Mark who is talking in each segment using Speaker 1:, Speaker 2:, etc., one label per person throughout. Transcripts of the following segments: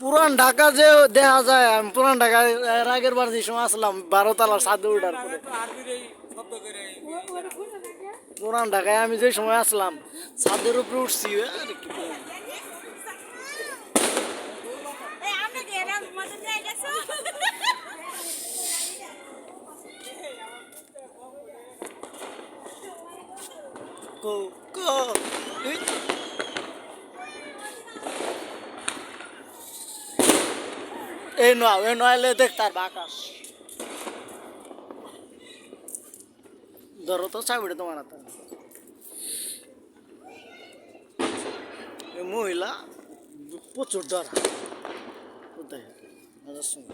Speaker 1: পুরান ঢাকা যে দেখা যায়, আমি পুরান ঢাকা, এর আগের বার যে সময় আসলাম বারো তালার সাথে উঠার পরে। পুরান ঢাকায় আমি যে সময় আসলাম, ছাদের উপরে উঠছি
Speaker 2: এই আমরা গেলাম মজা যায় গেছো
Speaker 1: কো কো এই। এই নয় এই নয়লে দেখ তার আকাশ ধরো তো চাবিটা তোমার হাতে এই মহিলা প্রচুর ডর কোথায় আচ্ছা, শুনো।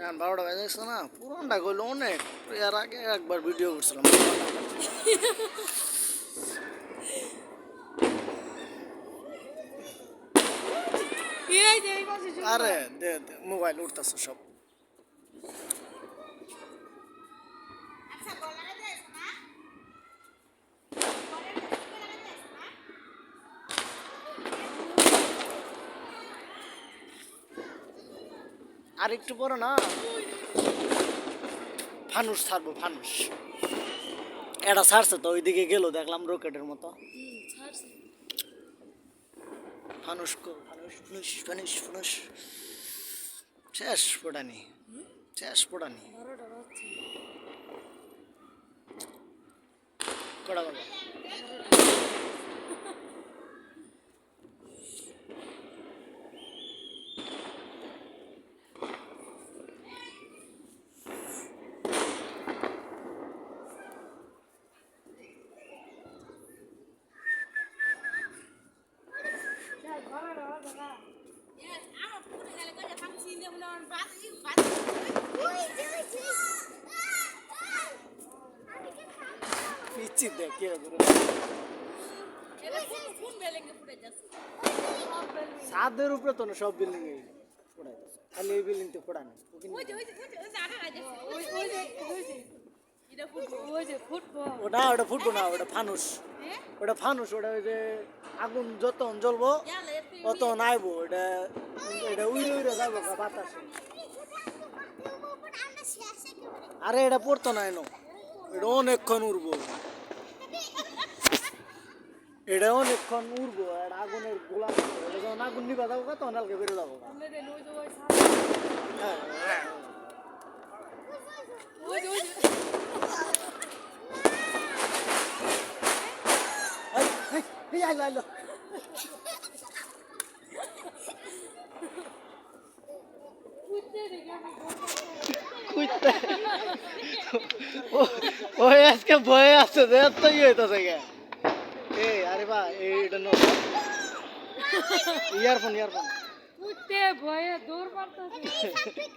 Speaker 1: এখন বারোটা বাজে গেছে না পুরানটা করলো অনেক এর আগে একবার ভিডিও করছিলাম আরে, দে দে মোবাইল উঠতেছে সব। আর একটু পরে না, ফানুস ছাড়বো, ফানুস। এটা ছাড়ছে তো, ওইদিকে গেল, দেখলাম রকেটের মতো। ফানুস ফানুস ফানুস ফানুস ফানুস। শেষ পোড়ানি শেষ পোড়ানি। কড়া বলো
Speaker 2: আমার পুরো গেলে কই ফাম সিনে মনে হয় বাদ বাদ ওই যে ওই যে
Speaker 1: পিচ্ছি দেখ কে উপরে তো না সব বিল্ডিং পড়াই খালি এই বিল্ডিং তো পড়া নেই ওটা ওটা ফুটবো না ওটা ফানুস।
Speaker 2: হ্যাঁ?
Speaker 1: ওটা ফানুস ওটা ওই যে আগুন যত জ্বলবো অত নাইবো এটা এটা উইরে উইরে যাব গা আরে এটা পড়তো না এনো? এটা অনেকক্ষণ উড়বো। এটা অনেকক্ষণ উড়বো আর আগুনের গোলা এটা যখন আগুন নিবা যাব তখন হালকা বেরো যাব?
Speaker 2: ওই
Speaker 1: আইলো, আইলো। আজকে ভয়ে আছে যে এত ইয়ে হইতেছে গে এই আরে বা এইটা নো। Earphone earphone.
Speaker 2: ভয়ে দৌড় মারতেছে।